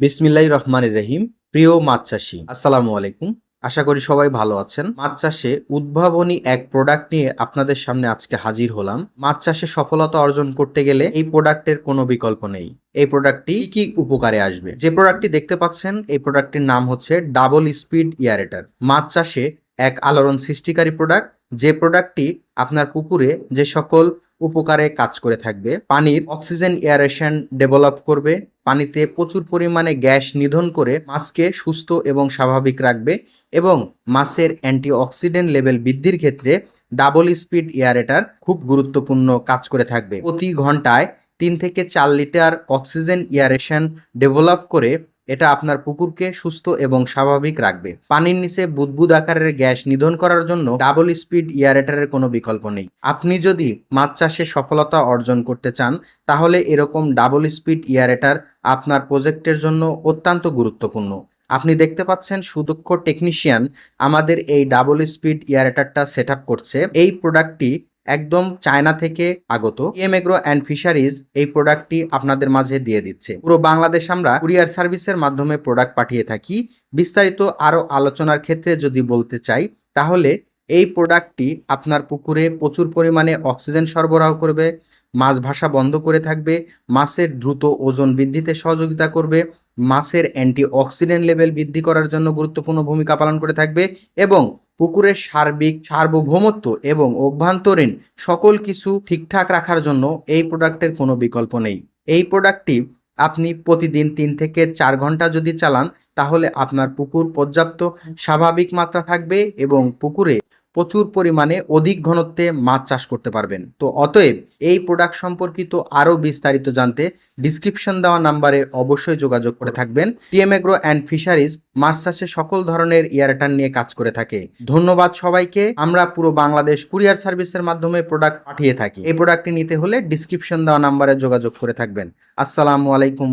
বিসমিল্লাহ রহমান রহিম। প্রিয় মাছ চাষি, আসসালামু আলাইকুম। আশা করি সবাই ভালো আছেন। মাছ চাষে উদ্ভাবনী এক প্রোডাক্ট নিয়ে আপনাদের সামনে আজকে হাজির হলাম। মাছ চাষে সফলতা অর্জন করতে গেলে এই প্রোডাক্টের কোনো বিকল্প নেই। এই প্রোডাক্টটি কি কি উপকারে আসবে? যে প্রোডাক্টটি দেখতে পাচ্ছেন, এই প্রোডাক্টটির নাম হচ্ছে ডাবল স্পিড ইয়ারেটার মাছ চাষে এক আলোড়ন সৃষ্টিকারী প্রোডাক্ট যে প্রোডাক্টটি আপনার পুকুরে যে সকল উপকারে কাজ করে থাকবে। পানির অক্সিজেন এয়ারেশন ডেভেলপ করবে। পানিতে প্রচুর পরিমাণে গ্যাস নিধন করে মাছকে সুস্থ এবং স্বাভাবিক রাখবে এবং মাছের অ্যান্টিঅক্সিডেন্ট লেভেল বৃদ্ধির ক্ষেত্রে ডাবল স্পিড এয়ারেটার খুব গুরুত্বপূর্ণ কাজ করে থাকবে। প্রতি ঘন্টায় তিন থেকে চার লিটার অক্সিজেন এয়ারেশন ডেভেলপ করে এটা আপনার পুকুরকে সুস্থ এবং স্বাভাবিক রাখবে। পানির নিচে বুদবুদ আকারের গ্যাস নিধন করার জন্য ডাবল স্পিড ইয়ারেটারের কোনো বিকল্প নেই। আপনি যদি মাছ চাষে সফলতা অর্জন করতে চান, তাহলে এরকম ডাবল স্পিড ইয়ারেটার আপনার প্রজেক্টের জন্য অত্যন্ত গুরুত্বপূর্ণ। আপনি দেখতে পাচ্ছেন সুদক্ষ টেকনিশিয়ান আমাদের এই ডাবল স্পিড ইয়ারেটারটা সেট করছে। এই প্রোডাক্টটি একদম চায়না থেকে আগত। এম এগ্রো অ্যান্ড ফিশারিজ এই প্রোডাক্টটি আপনাদের মাঝে দিয়ে দিচ্ছে। পুরো বাংলাদেশ আমরা কুরিয়ার সার্ভিসের মাধ্যমে প্রোডাক্ট পাঠিয়ে থাকি। বিস্তারিত আরও আলোচনার ক্ষেত্রে যদি বলতে চাই, তাহলে এই প্রোডাক্টটি আপনার পুকুরে প্রচুর পরিমাণে অক্সিজেন সরবরাহ করবে, মাছ ভাসা বন্ধ করে থাকবে, মাছের দ্রুত ওজন বৃদ্ধিতে সহযোগিতা করবে, মাছের অ্যান্টি অক্সিডেন্ট লেভেল বৃদ্ধি করার জন্য গুরুত্বপূর্ণ ভূমিকা পালন করে থাকবে এবং পুকুরের সার্বিক, সার্বভৌমত্ব এবং অভ্যন্তরীণ সকল কিছু ঠিকঠাক রাখার জন্য এই প্রোডাক্টের কোনো বিকল্প নেই। এই প্রোডাক্টটি আপনি প্রতিদিন তিন থেকে চার ঘণ্টা যদি চালান, তাহলে আপনার পুকুর পর্যাপ্ত স্বাভাবিক মাত্রা থাকবে এবং পুকুরে প্রচুর পরিমাণে অধিক ঘনত্বে মাছ চাষ করতে পারবেন। তো অতএব এই প্রোডাক্ট সম্পর্কিত আরও বিস্তারিত জানতে ডিসক্রিপশন দেওয়া নাম্বারে অবশ্যই যোগাযোগ করে থাকবেন। টিএমএগ্রো অ্যান্ড ফিশারিজ মাছ চাষে সকল ধরনের এয়ারটার নিয়ে কাজ করে থাকে। ধন্যবাদ সবাইকে। আমরা পুরো বাংলাদেশ কুরিয়ার সার্ভিসের মাধ্যমে প্রোডাক্ট পাঠিয়ে থাকি। এই প্রোডাক্টটি নিতে হলে ডিসক্রিপশন দেওয়া নাম্বারে যোগাযোগ করে থাকবেন। আসসালামু আলাইকুম।